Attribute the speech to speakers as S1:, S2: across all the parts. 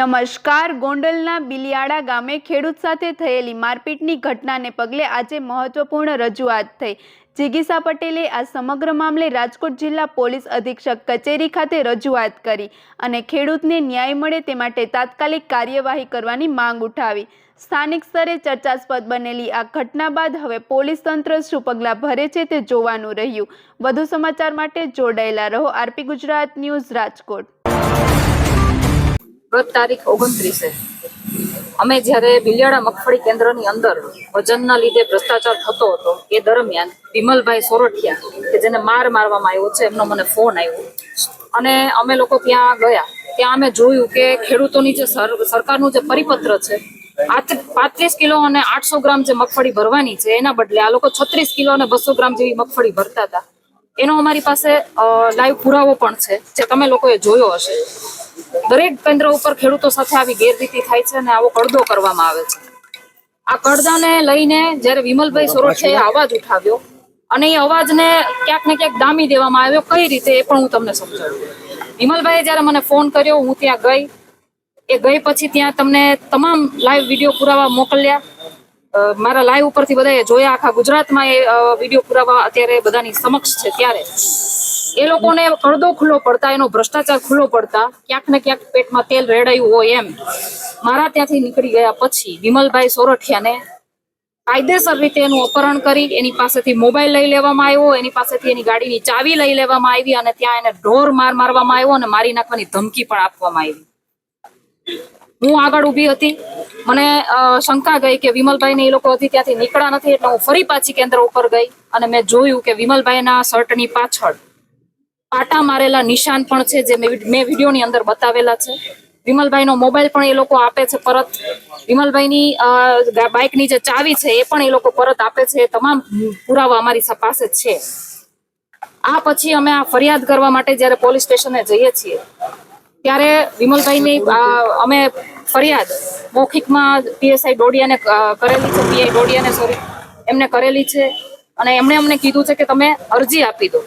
S1: નમસ્કાર. ગોંડલના બિલિયાડા ગામે ખેડૂત સાથે થયેલી મારપીટની ઘટનાને પગલે આજે મહત્વપૂર્ણ રજૂઆત થઈ. જિગીસા પટેલે આ સમગ્ર મામલે રાજકોટ જિલ્લા પોલીસ અધિક્ષક કચેરી ખાતે રજૂઆત કરી અને ખેડૂતને ન્યાય મળે તે માટે તાત્કાલિક કાર્યવાહી કરવાની માંગ ઉઠાવી. સ્થાનિક સ્તરે ચર્ચાસ્પદ બનેલી આ ઘટના બાદ હવે પોલીસ તંત્ર શું પગલાં ભરે છે તે જોવાનું રહ્યું. વધુ સમાચાર માટે જોડાયેલા રહો આરપી ગુજરાત ન્યૂઝ રાજકોટ.
S2: ગત તારીખ ઓગણત્રીસે. અમે જ્યારે બિલિયાડા મગફળી કેન્દ્રની અંદર વજનના લીધે ભ્રષ્ટાચાર થતો હતો, એ દરમિયાન વિમલભાઈ સોરઠિયા, કે જેને માર મારવામાં આવ્યો છે, એમનો મને ફોન આવ્યો. અને અમે લોકો ત્યાં ગયા. ત્યાં અમે જોયું કે ખેડૂતોની જે સર- સરકારનું જે પરિપત્ર છે પાંત્રીસ કિલો અને આઠસો ગ્રામ જે મગફળી ભરવાની છે, એના બદલે આ લોકો છત્રીસ કિલો અને બસો ગ્રામ જેવી મગફળી ભરતા હતા. એનો અમારી પાસે લાઈવ પુરાવો પણ છે જે તમે લોકોએ જોયો હશે. દરેક કેન્દ્ર ઉપર ખેડૂતો સાથે આવી ગેરરીતિ થાય છે અને આવો કડદો કરવામાં આવે છે. આ કડદાને લઈને જ્યારે વિમલભાઈ સોરઠિયાએ અવાજ ઉઠાવ્યો અને એ અવાજને ક્યાંક ને ક્યાંક દામી દેવામાં આવ્યો કઈ રીતે એ પણ હું તમને સમજાવું. વિમલભાઈએ જ્યારે મને ફોન કર્યો હું ત્યાં ગઈ. એ ગઈ પછી ત્યાં તમને તમામ લાઈવ વીડિયો પુરાવા મોકલ્યા. મારા લાઈવ ઉપરથી બધાએ જોયા, આખા ગુજરાતમાં એ વીડિયો પુરાવા અત્યારે બધાની સમક્ષ છે ત્યારે. એ લોકોને અડધો ખુલ્લો પડતા, એનો ભ્રષ્ટાચાર ખુલ્લો પડતા, ક્યાંક ને ક્યાંક પેટમાં તેલ રેડાયું હોય એમ. મારા ત્યાંથી નીકળી ગયા પછી વિમલભાઈ સોરઠિયાને કાયદેસર રીતે એનું અપહરણ કરી, એની પાસેથી મોબાઈલ લઈ લેવામાં આવ્યો, એની પાસેથી એની ગાડીની ચાવી લઈ લેવામાં આવી અને ત્યાં એને ઢોર માર મારવામાં આવ્યો અને મારી નાખવાની ધમકી પણ આપવામાં આવી. હું આગળ ઊભી હતી. મને શંકા ગઈ કે વિમલભાઈ ને એ લોકો હજી ત્યાંથી નીકળ્યા નથી, એટલે હું ફરી પાછી કેન્દ્ર ઉપર ગઈ અને મેં જોયું કે વિમલભાઈના શર્ટની પાછળ પાટા મારેલા નિશાન પણ છે, જે મેં વિડીયોની અંદર બતાવેલા છે. વિમલભાઈનો મોબાઈલ પણ એ લોકો આપે છે પરત. વિમલભાઈની બાઇકની જે ચાવી છે, એ પણ એ લોકો પરત આપે છે. તમામ પુરાવા અમારી પાસે છે. આ પછી અમે આ ફરિયાદ કરવા માટે જ્યારે પોલીસ સ્ટેશને જઈએ છીએ, ત્યારે વિમલભાઈની અમે ફરિયાદ મૌખિકમાં પીએસઆઈ ડોડિયાને કરેલી છે પીઆઈ ડોડિયાને સોરી એમને કરેલી છે અને એમણે અમને કીધું છે કે તમે અરજી આપી દો.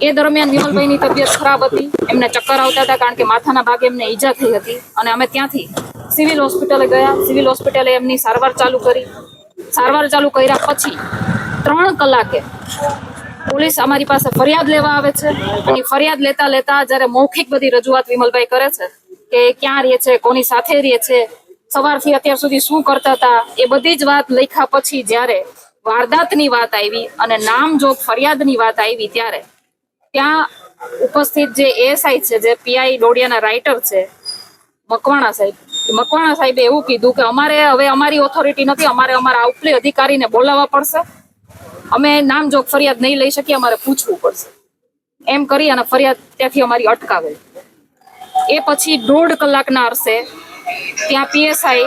S2: એ દરમિયાન વિમલભાઈની તબિયત ખરાબ હતી. એમને ચક્કર આવતા હતા કારણ કે માથાના ભાગે એમને ઈજા થઈ હતી અને અમે ત્યાંથી સિવિલ હોસ્પિટલે ગયા. સિવિલ હોસ્પિટલે એમની સારવાર ચાલુ કરી. સારવાર ચાલુ કર્યા પછી ત્રણ કલાકે પોલીસ અમારી પાસે ફરિયાદ લેવા આવે છે. અને ફરિયાદ લેતા લેતા જ્યારે મૌખિક બધી રજૂઆત વિમલભાઈ કરે છે કે ક્યાં રહે છે, કોની સાથે રહે છે, સવારથી અત્યાર સુધી શું કરતા હતા, એ બધી જ વાત લખ્યા પછી જ્યારે વારદાતની વાત આવી અને નામજોગ ફરિયાદની વાત આવી ત્યારે ત્યાં ઉપસ્થિત જે એએસઆઈ છે, જે પીઆઈ ડોડિયાના રાઇટર છે, મકવાણા સાહેબ. મકવાણા સાહેબે એવું કીધું કે અમારે હવે અમારી ઓથોરિટી નથી, અમારે અમારા ઉપલી અધિકારીને બોલાવવા પડશે. અમે નામજોગ ફરિયાદ નહીં લઈ શકીએ, અમારે પૂછવું પડશે. એમ કરી અને ફરિયાદ ત્યાંથી અમારી અટકાવેલ એ પછી દોઢ કલાકના અરસે ત્યાં પીએસઆઈ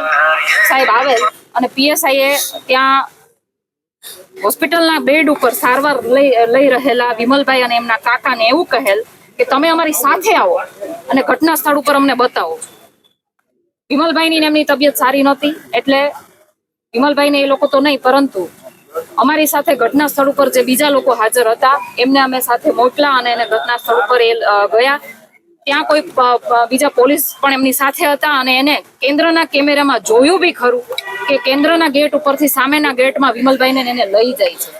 S2: સાહેબ આવેલ અને પીએસઆઈ એ ત્યાં હોસ્પિટલના બેડ ઉપર સારવાર લઈ લઈ રહેલા વિમલભાઈ અને એમના કાકાને એવું કહેલ કે તમે અમારી સાથે આવો અને ઘટના સ્થળ ઉપર અમને બતાવો. વિમલભાઈની એમની તબિયત સારી નહોતી એટલે વિમલભાઈને એ લોકો તો નહીં, પરંતુ અમારી સાથે ઘટના સ્થળ ઉપર જે બીજા લોકો હાજર હતા, એમને અમે સાથે મોકલા અને એને ઘટના સ્થળ ઉપર એ ગયા. ત્યાં કોઈ બીજા પોલીસ પણ એમની સાથે હતા અને એને કેન્દ્રના કેમેરામાં જોયું બી ખરું કે કેન્દ્રના ગેટ ઉપરથી સામેના ગેટમાં વિમલભાઈને એને લઈ જાય છે.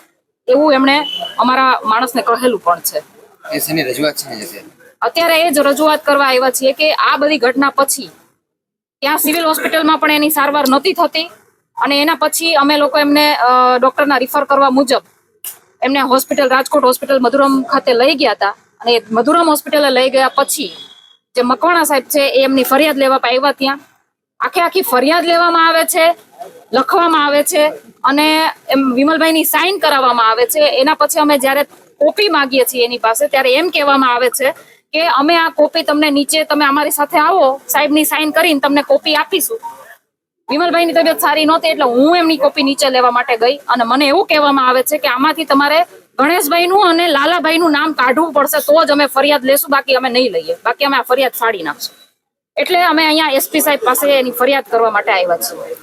S2: એવું એમણે અમારા માણસને કહેલું પણ છે.
S3: એ રજૂઆત છે અત્યારે
S2: એ જ રજૂઆત કરવા આવ્યા છીએ કે આ બધી ઘટના પછી ત્યાં સિવિલ હોસ્પિટલમાં પણ એની સારવાર નહોતી થતી અને એના પછી અમે લોકો એમને ડોક્ટરના રિફર કરવા મુજબ એમને હોસ્પિટલ રાજકોટ હોસ્પિટલ મધુરમ ખાતે લઈ ગયા હતા. અને મધુરમ હોસ્પિટલે લઈ ગયા પછી જે મકવાણા સાહેબ છે એ એમની ફરિયાદ લેવા આવ્યા ત્યાં. આખે આખી ફરિયાદ લેવામાં આવે છે, લખવામાં આવે છે અને એમ વિમલભાઈની સાઈન કરાવવામાં આવે છે. એના પછી અમે જ્યારે કોપી માંગીએ છીએ એની પાસે ત્યારે એમ કહેવામાં આવે છે કે અમે આ કોપી તમને નીચે તમે અમારી સાથે આવો, સાહેબની સાઈન કરીને તમને કોપી આપીશું. વિમલભાઈની તબિયત સારી નહોતી એટલે હું એમની કોપી નીચે લેવા માટે ગઈ અને મને એવું કહેવામાં આવે છે કે આમાંથી તમારે ગણેશભાઈનું અને લાલાભાઈનું નામ કાઢવું પડશે તો જ અમે ફરિયાદ લેશું. બાકી અમે નહીં લઈએ. બાકી અમે આ ફરિયાદ ફાડી નાખશું. એટલે અમે અહીંયા એસપી સાહેબ પાસે એની ફરિયાદ કરવા માટે આવ્યા છીએ.